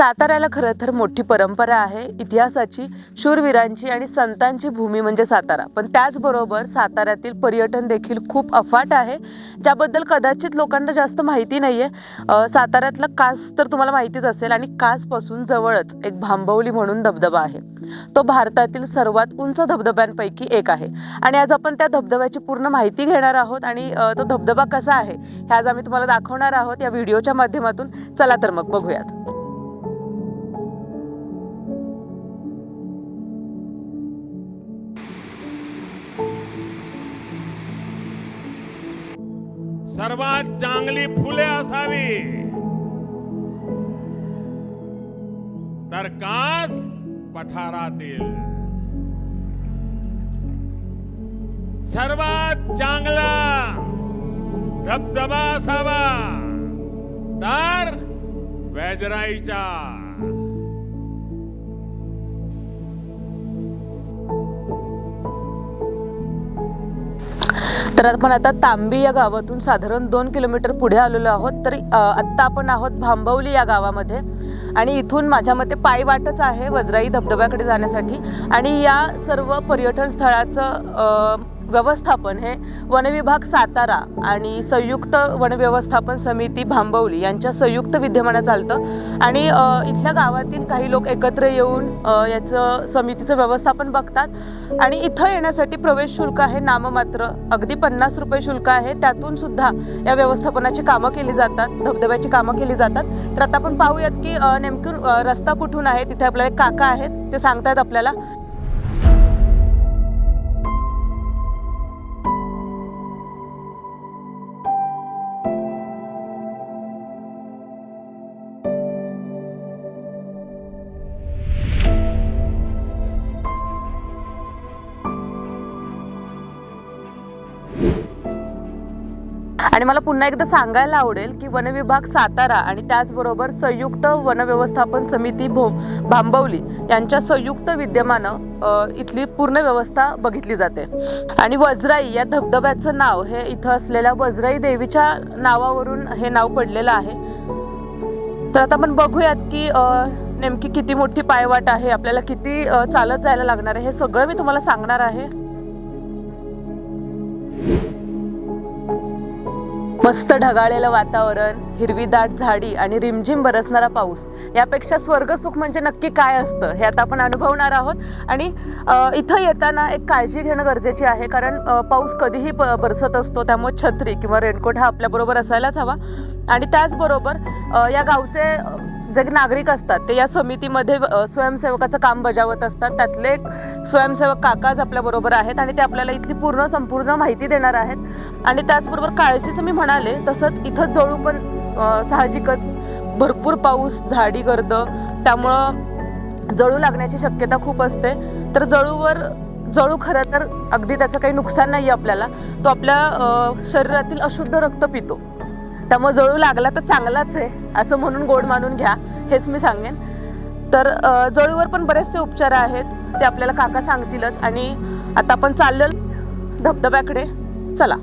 साताऱ्याला खरं तर मोठी परंपरा आहे. इतिहासाची शूरवीरांची आणि संतांची भूमी म्हणजे सातारा. पण त्याचबरोबर साताऱ्यातील पर्यटन देखील खूप अफाट आहे. ज्याबद्दल कदाचित लोकांना जास्त माहिती नाही आहे साताऱ्यातलं कास तर तुम्हाला माहितीच असेल आणि कासपासून जवळच एक भांबवली म्हणून धबधबा आहे. तो भारतातील सर्वात उंच धबधब्यांपैकी एक आहे. आणि आज आपण त्या धबधब्याची पूर्ण माहिती घेणार आहोत आणि तो धबधबा कसा आहे हे आज आम्ही तुम्हाला दाखवणार आहोत या व्हिडिओच्या माध्यमातून. चला तर मग बघूयात. सर्वात चांगली फुले असावी. तर कास पठारातील. सर्वात चांगला धबधबा असावा. तर वैजराईचा तर आपण आता तांबी या गावातून साधारण दोन किलोमीटर पुढे आलेलो आहोत. तर आत्ता आपण आहोत भांबवली या गावामध्ये. आणि इथून माझ्या मते पायवाटच आहे वजराई धबधब्याकडे जाण्यासाठी. आणि या सर्व पर्यटन स्थळाचं व्यवस्थापन हे वनविभाग सातारा आणि संयुक्त वनव्यवस्थापन समिती भांबवली यांच्या संयुक्त विद्यमानं चालतं. आणि इथल्या गावातील काही लोक एकत्र येऊन याचं समितीचं व्यवस्थापन बघतात. आणि इथं येण्यासाठी प्रवेश शुल्क आहे नाममात्र. अगदी पन्नास रुपये शुल्क आहे. त्यातून सुद्धा या व्यवस्थापनाची कामं केली जातात. धबधब्याची कामं केली जातात. तर आता आपण पाहूयात की नेमकं रस्ता कुठून आहे? तिथे आपल्याला एक काका आहेत. ते सांगतायत आपल्याला. आणि मला पुन्हा एकदा सांगायला आवडेल की वनविभाग सातारा आणि त्याचबरोबर संयुक्त वनव्यवस्थापन समिती भो भांबवली यांच्या संयुक्त विद्यमानं इथली पूर्ण व्यवस्था बघितली जाते. आणि वजराई या धबधब्याचं नाव हे इथं असलेल्या वजराई देवीच्या नावावरून हे नाव पडलेलं आहे. तर आता आपण बघूयात की नेमकी किती मोठी पायवाट आहे आपल्याला किती चालत जायला लागणार आहे हे सगळं मी तुम्हाला सांगणार आहे. मस्त ढगाळलेलं वातावरण हिरवीदाट झाडी आणि रिमझिम बरसणारा पाऊस. यापेक्षा स्वर्गसुख म्हणजे नक्की काय असतं हे आता आपण अनुभवणार आहोत. आणि इथं येताना एक काळजी घेणं गरजेची आहे कारण पाऊस कधीही प बरसत असतो त्यामुळे छत्री किंवा रेनकोट हा आपल्याबरोबर असायलाच हवा. आणि त्याचबरोबर या गावचे जे नागरिक असतात ते या समितीमध्ये स्वयंसेवकाचं काम बजावत असतात. त्यातले एक स्वयंसेवक काकाच आपल्याबरोबर आहेत आणि ते आपल्याला इथली पूर्ण संपूर्ण माहिती देणार आहेत. आणि त्याचबरोबर काळजीचं मी म्हणाले तसंच इथं जळू पण साहजिकच. भरपूर पाऊस झाडी गर्द. त्यामुळं जळू लागण्याची शक्यता खूप असते. तर जळूवर जळू खरं तर अगदी त्याचं काही नुकसान नाही आहे आपल्याला. तो आपल्या शरीरातील अशुद्ध रक्त पितो. त्यामुळे जळू लागला तर चांगलाच आहे. असं म्हणून गोड मानून घ्या हेच मी सांगेन. तर जळूवर पण बरेचसे उपचार आहेत ते आपल्याला काका सांगतीलच. आणि आता आपण चाललो धबधब्याकडे. चला.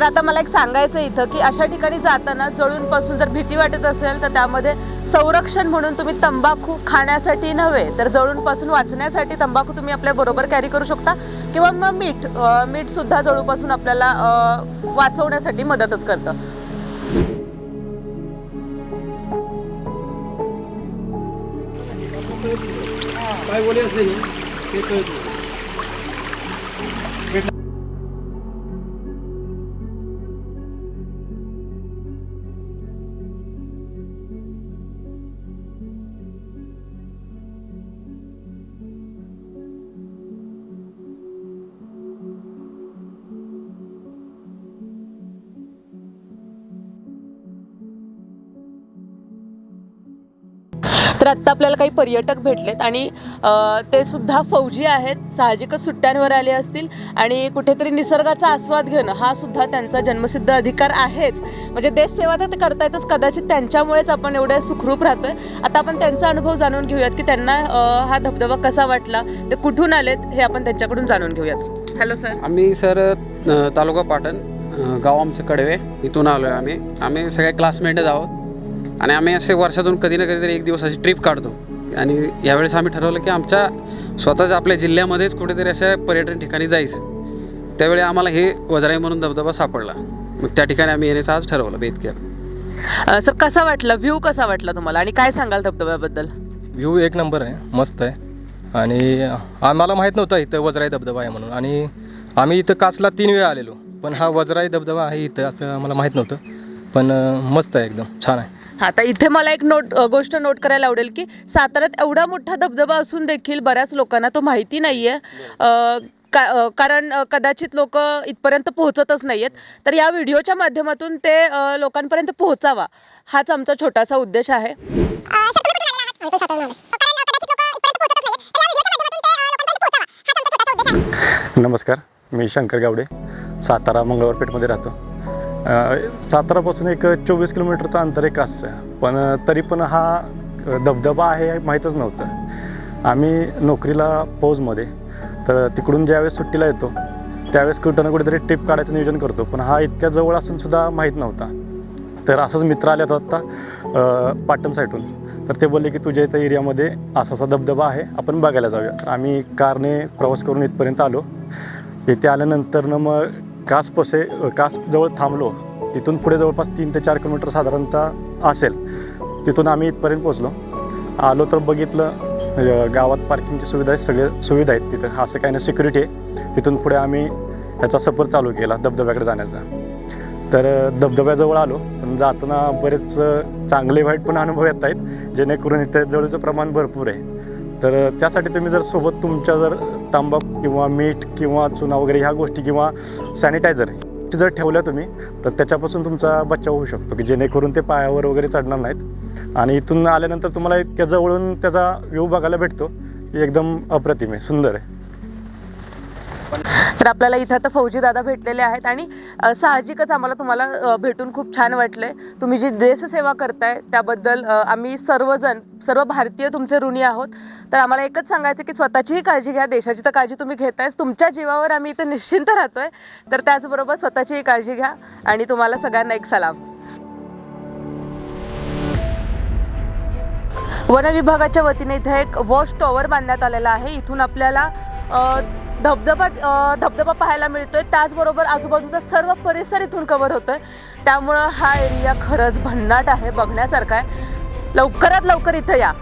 तर आता मला एक सांगायचं इथं की अशा ठिकाणी जाताना जळूनपासून जर भीती वाटत असेल तर त्यामध्ये संरक्षण म्हणून तुम्ही तंबाखू खाण्यासाठी नव्हे तर जळूनपासून वाचण्यासाठी तंबाखू तुम्ही आपल्या बरोबर कॅरी करू शकता. किंवा मग मीठ मीठसुद्धा मीठ सुद्धा जळूपासून आपल्याला वाचवण्यासाठी मदतच करतं. काय बोले आत्ता आपल्याला काही पर्यटक भेटलेत आणि ते सुद्धा फौजी आहेत साहजिकच सुट्ट्यांवर आले असतील आणि कुठेतरी निसर्गाचा आस्वाद घेणं हा सुद्धा त्यांचा जन्मसिद्ध अधिकार आहेच. म्हणजे देशसेवा तर ते करतायतच कदाचित त्यांच्यामुळेच आपण एवढे सुखरूप राहतोय. आता आपण त्यांचा अनुभव जाणून घेऊयात की त्यांना हा धबधबा कसा वाटला ते कुठून आलेत हे आपण त्यांच्याकडून जाणून घेऊयात. Hello sir. आम्ही सर तालुका पाटण गाव आमचं कडवे इथून आलो आहे आम्ही. आम्ही सगळे क्लासमेटच आहोत. आणि आम्ही असे वर्षातून कधी ना कधीतरी एक दिवस अशी ट्रिप काढतो. आणि यावेळेस आम्ही ठरवलं की आमच्या स्वतःच्या आपल्या जिल्ह्यामध्येच कुठेतरी अशा पर्यटन ठिकाणी जायचं. त्यावेळी आम्हाला हे वजराई म्हणून धबधबा सापडला. मग त्या ठिकाणी आम्ही येण्याचं आज ठरवलं बेतकेर सर कसा वाटला? व्ह्यू कसा वाटला तुम्हाला? आणि काय सांगाल धबधब्याबद्दल? व्ह्यू एक नंबर आहे. मस्त आहे. आणि आम्हाला माहीत नव्हतं इथं वजराई धबधबा आहे म्हणून. आणि आम्ही इथं कासला तीन वेळा आलेलो. पण हा वजराई धबधबा आहे इथं असं आम्हाला माहीत नव्हतं. पण मस्त आहे एकदम. छान आहे. आता इथे मला एक नोट गोष्ट नोट करायला आवडेल की साताऱ्यात एवढा मोठा धबधबा असून देखील बऱ्याच लोकांना तो माहिती नाही आहे का कारण कदाचित लोक इथपर्यंत पोहोचतच नाही आहेत तर या व्हिडिओच्या माध्यमातून ते लोकांपर्यंत पोहोचावा. हाच आमचा छोटासा उद्देश आहे. नमस्कार मी शंकर गावडे सातारा मंगळवारपेठमध्ये राहतो. सातारापासून एक चोवीस किलोमीटरचं अंतर एक असं. पण तरी पण हा धबधबा आहे हे माहीतच नव्हतं. आम्ही नोकरीला फौजमध्ये तर तिकडून ज्यावेळेस सुट्टीला येतो त्यावेळेस कुठं ना कुठेतरी ट्रिप काढायचं नियोजन करतो. पण हा इतक्या जवळ असून सुद्धा माहीत नव्हता. तर असंच मित्र आले होता आत्ता पाटण साईडून तर ते बोलले की तुझ्या इथं एरियामध्ये असा असा धबधबा आहे आपण बघायला जाऊया. आम्ही कारने प्रवास करून इथपर्यंत आलो. इथे आल्यानंतरनं मग कासपसे कासजवळ थांबलो. तिथून पुढे जवळपास तीन ते चार किलोमीटर साधारणतः असेल. तिथून आम्ही इथपर्यंत पोचलो आलो तर बघितलं गावात पार्किंगची सुविधा आहे सगळे सुविधा आहेत तिथं. असं काही नाही सिक्युरिटी आहे. तिथून पुढे आम्ही ह्याचा सफर चालू केला धबधब्याकडे जाण्याचा. तर धबधब्याजवळ आलो. पण जाताना बरेच चांगले वाईट पण अनुभव येत आहेत. जेणेकरून इथे जवळचं प्रमाण भरपूर आहे. तर त्यासाठी तुम्ही जर सोबत तुमच्या जर तांबाखू किंवा मीठ किंवा चुना वगैरे ह्या गोष्टी किंवा सॅनिटायझर जर ठेवल्या तुम्ही तर त्याच्यापासून तुमचा बचाव होऊ शकतो की जेणेकरून ते पायावर वगैरे चढणार नाहीत. आणि इथून आल्यानंतर तुम्हाला इतक्या जवळून त्याचा व्ह्यू बघायला भेटतो एकदम अप्रतिम आहे सुंदर आहे. तर आपल्याला इथं आता फौजी दादा भेटलेले आहेत आणि साहजिकच आम्हाला तुम्हाला भेटून खूप छान वाटले तुम्ही जी देशसेवा करताय त्याबद्दल आम्ही सर्वजण सर्व भारतीय तुमचे ऋणी आहोत. तर आम्हाला एकच सांगायचं की स्वतःचीही काळजी घ्या देशाची तर काळजी तुम्ही घेतायच तुमच्या जीवावर आम्ही इथं निश्चिंत राहतोय. तर त्याचबरोबर स्वतःचीही काळजी घ्या आणि तुम्हाला सगळ्यांना एक सलाम. वन विभागाच्या वतीने इथे एक वॉश टॉवर बांधण्यात आलेला आहे. इथून आपल्याला धबधबा धबधबा पाहायला मिळतो आहे त्याचबरोबर आजूबाजूचा सर्व परिसर इथून कवर होतो आहे त्यामुळं हा एरिया खरंच भन्नाट आहे बघण्यासारखा आहे. लवकरात लवकर इथं या.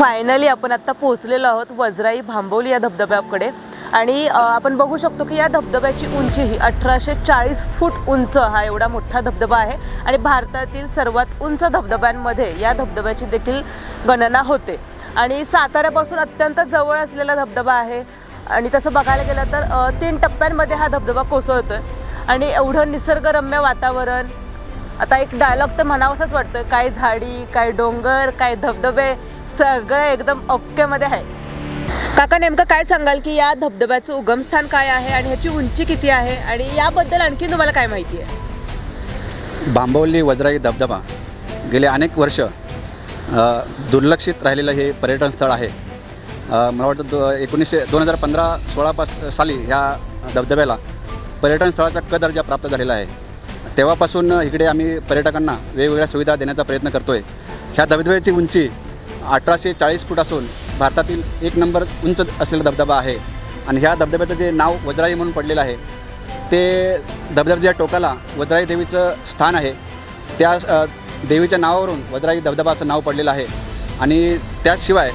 फायनली आपण आत्ता पोहोचलेलो आहोत वजराई भांबवली या धबधब्याकडे. आणि आपण बघू शकतो की या धबधब्याची उंची ही अठराशे चाळीस फूट उंच हा एवढा मोठा धबधबा आहे. आणि भारतातील सर्वात उंच धबधब्यांमध्ये या धबधब्याची देखील गणना होते. आणि साताऱ्यापासून अत्यंत जवळ असलेला धबधबा आहे. आणि तसं बघायला गेलं तर तीन टप्प्यांमध्ये हा धबधबा कोसळतो आहे आणि एवढं निसर्गरम्य वातावरण आता एक डायलॉग तर म्हणावासाच वाटतोय. काय झाडी काय डोंगर काय धबधबे सगळं एकदम ओकेमध्ये आहे. काका नेमकं काय सांगाल की या धबधब्याचं उगमस्थान काय आहे आणि ह्याची उंची किती आहे आणि याबद्दल आणखी तुम्हाला काय माहिती आहे? बांबवली वजराई धबधबा गेले अनेक वर्ष दुर्लक्षित राहिलेलं हे पर्यटन स्थळ आहे. मला वाटतं दो एकोणीसशे दोन हजार पंधरा सोळापास साली ह्या धबधब्याला पर्यटन स्थळाचा क दर्जा प्राप्त झालेला आहे. तेव्हापासून इकडे आम्ही पर्यटकांना वेगवेगळ्या सुविधा देण्याचा प्रयत्न करतो आहे ह्या धबधब्याची उंची अठराशे चाळीस फूट असून भारतातील एक नंबर उंच असलेला धबधबा आहे. आणि ह्या धबधब्याचं जे नाव वज्राई म्हणून पडलेलं आहे ते धबधब्याच्या टोकाला वज्राई देवीचं स्थान आहे त्या देवीच्या नावावरून वज्राई धबधबाचं नाव पडलेलं आहे. आणि त्याशिवाय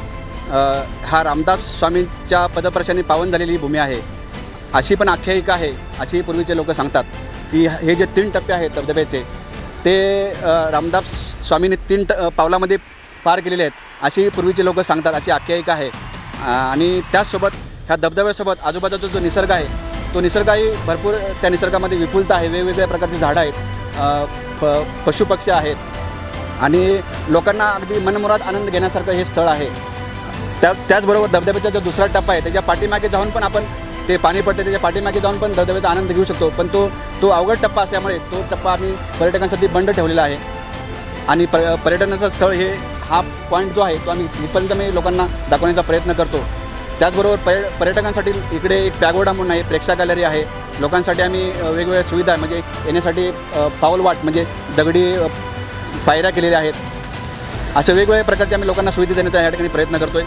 हा रामदास स्वामींच्या पदप्रशाने पावन झालेली ही भूमी आहे. अशी पण आख्यायिका आहे अशी पूर्वीचे लोक सांगतात की हे जे तीन टप्पे आहेत धबधब्याचे ते रामदास स्वामींनी तीन ट पावलामध्ये पार केलेले आहेत. अशी पूर्वीचे लोक सांगतात अशी आख्यायिका आहे. आणि त्याचसोबत ह्या धबधब्यासोबत आजूबाजूचा जो निसर्ग आहे तो निसर्गही भरपूर त्या निसर्गामध्ये विपुलता आहे. वेगवेगळ्या प्रकारची झाडं आहेत. प पशुपक्षी आहेत. आणि लोकांना अगदी मनमुरात आनंद घेण्यासारखं हे स्थळ आहे. त्या त्याचबरोबर धबधब्याचा जो दुसरा टप्पा आहे त्याच्या पाठीमागे जाऊन पण आपण ते पाणी पडते त्याच्या पाठीमागे जाऊन पण धबधब्याचा आनंद घेऊ शकतो. पण तो तो अवघड टप्पा असल्यामुळे तो टप्पा आम्ही पर्यटकांसाठी बंद ठेवलेला आहे. आणि प पर्यटनाचं स्थळ हे हा पॉईंट जो आहे तो आम्ही इथपर्यंत मी लोकांना दाखवण्याचा प्रयत्न करतो. त्याचबरोबर पर्य पर्यटकांसाठी इकडे एक पॅगोडा म्हणून आहे प्रेक्षा गॅलरी आहे. लोकांसाठी आम्ही वेगवेगळ्या सुविधा म्हणजे येण्यासाठी पाऊलवाट म्हणजे दगडी पायऱ्या केलेल्या आहेत. अशा वेगवेगळ्या प्रकारच्या आम्ही लोकांना सुविधा देण्याचा या ठिकाणी प्रयत्न करतोय.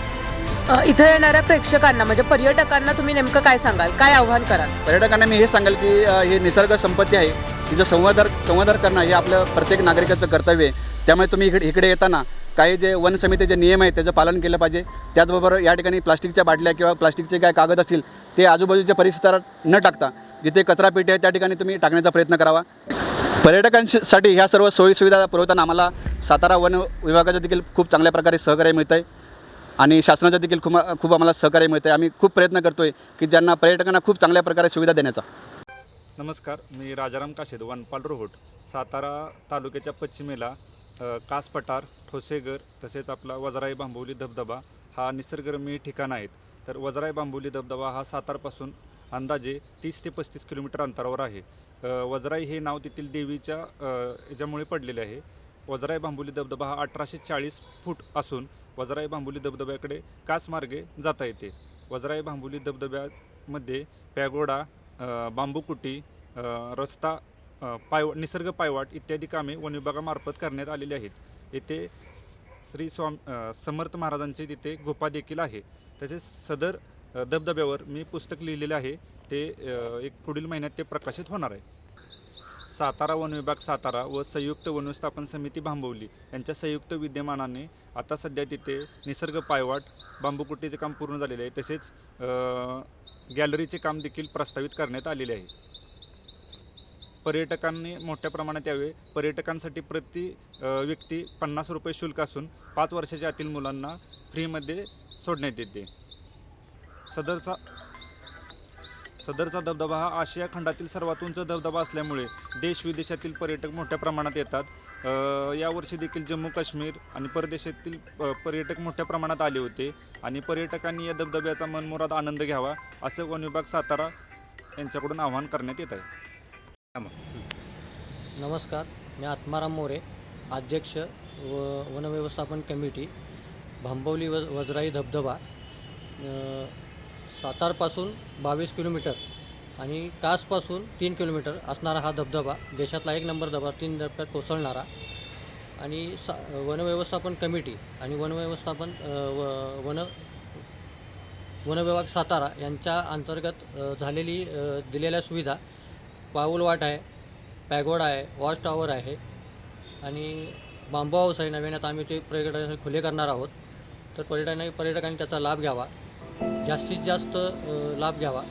अ, इथं येणाऱ्या प्रेक्षकांना म्हणजे पर्यटकांना तुम्ही नेमकं काय सांगाल? काय आव्हान कराल? पर्यटकांना मी हे सांगेल की हे निसर्ग संपत्ती आहे. तिचं संवर्धन संवर्धन करणं हे आपलं प्रत्येक नागरिकाचं कर्तव्य आहे. त्यामुळे तुम्ही इकडे इकडे येताना काही जे वन समितीचे नियम आहेत त्याचं पालन केलं पाहिजे. त्याचबरोबर या ठिकाणी प्लास्टिकच्या बाटल्या किंवा प्लास्टिकचे काय कागद असतील ते आजूबाजूच्या परिसरात न टाकता जिथे कचरा पेटी आहे त्या ठिकाणी तुम्ही टाकण्याचा प्रयत्न करावा. पर्यटकांसाठी ह्या सर्व सोयीसुविधा पुरवताना आम्हाला सातारा वन विभागाचं देखील खूप चांगल्या प्रकारे सहकार्य मिळतं आहे आणि शासनाचं देखील खूप खूप आम्हाला सहकार्य मिळतं आहे आम्ही खूप प्रयत्न करतो आहे की ज्यांना पर्यटकांना खूप चांगल्या प्रकारे सुविधा देण्याचा. नमस्कार मी राजाराम काशेद वनपाल रोहोट सातारा तालुक्याच्या पश्चिमेला कास पठार ठोसेघर तसेच आपला वजराई बांबोली धबधबा हा निसर्गरम्य ठिकाण आहेत. तर वजराई बांबोली धबधबा हा सातारपासून अंदाजे तीस ते पस्तीस किलोमीटर अंतरावर आहे. वजराई हे नाव तेथील देवीच्या याच्यामुळे पडलेले आहे. वजराई बांबोली धबधबा हा अठराशे चाळीस फूट असून वजराई बांबोली धबधब्याकडे कासमार्गे जाता येते. वजराई बांबोली धबधब्यामध्ये पॅगोडा बांबूकुटी रस्ता अ, पाय निसर्ग पायवाट इत्यादी कामे वन विभागामार्फत करण्यात आलेली आहेत. येथे श्री स्वाम समर्थ महाराजांचे तिथे गुफा देखील आहे. तसेच सदर धबधब्यावर मी पुस्तक लिहिलेले आहे. ते एक पुढील महिन्यात ते प्रकाशित होणार आहे. सातारा वन विभाग सातारा व संयुक्त वनस्थापन समिती भांबवली. यांच्या संयुक्त विद्यमानाने आता सध्या तिथे निसर्ग पायवाट बांबूकुटीचे काम पूर्ण झालेले आहे. तसेच गॅलरीचे काम देखील प्रस्तावित करण्यात आलेले आहे. पर्यटकांनी मोठ्या प्रमाणात यावे. पर्यटकांसाठी प्रति व्यक्ती पन्नास रुपये शुल्क असून पाच वर्षाच्या आतील मुलांना फ्रीमध्ये सोडण्यात येते. सदरचा सदरचा धबधबा हा आशिया खंडातील सर्वात उंच धबधबा असल्यामुळे देश विदेशातील पर्यटक मोठ्या प्रमाणात येतात. यावर्षी देखील जम्मू काश्मीर आणि परदेशातील पर्यटक मोठ्या प्रमाणात आले होते आणि पर्यटकांनी या धबधब्याचा मनमुराद आनंद घ्यावा असं वन विभाग सातारा यांच्याकडून आवाहन करण्यात येत आहे. नमस्कार मी आत्माराम मोरे अध्यक्ष व वनव्यवस्थापन कमिटी भांबवली व वजराई धबधबा सातारपासून बावीस किलोमीटर आणि कासपासून तीन किलोमीटर असणारा हा धबधबा देशातला एक नंबर धबा तीन धबधब्यात कोसळणारा आणि सा वनव्यवस्थापन कमिटी आणि वनव्यवस्थापन व वन वनविभाग सातारा यांच्या अंतर्गत झालेली दिलेल्या सुविधा पाऊलवाट आहे पॅगोडा आहे वॉच टॉवर आहे आणि बांबू हाऊस आहे नवीन. आता आम्ही ते पर्यटकांसाठी खुले करणार आहोत. तर पर्यटकांनी पर्यटकांनी त्याचा लाभ घ्यावा. जास्तीत जास्त लाभ घ्यावा.